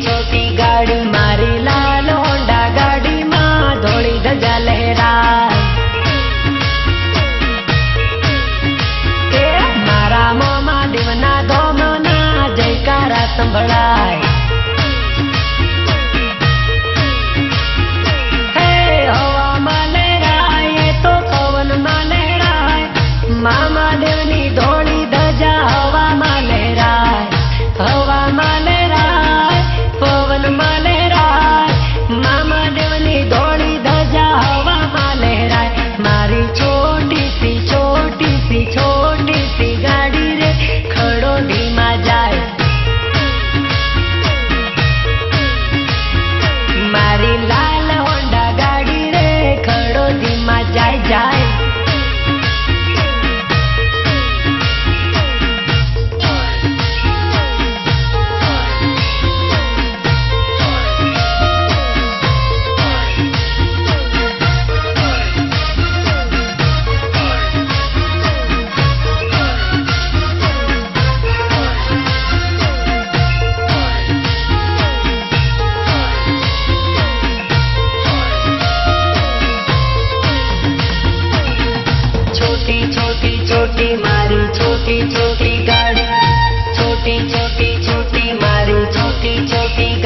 છોટી ગાડી મારી લાલ હોન્ડા ગાડીમાં ધોળી ધજા લહેરાય. મારા મોમાં દેવના ધોમના જયકારા સંભળાય. मारी छोटी छोटी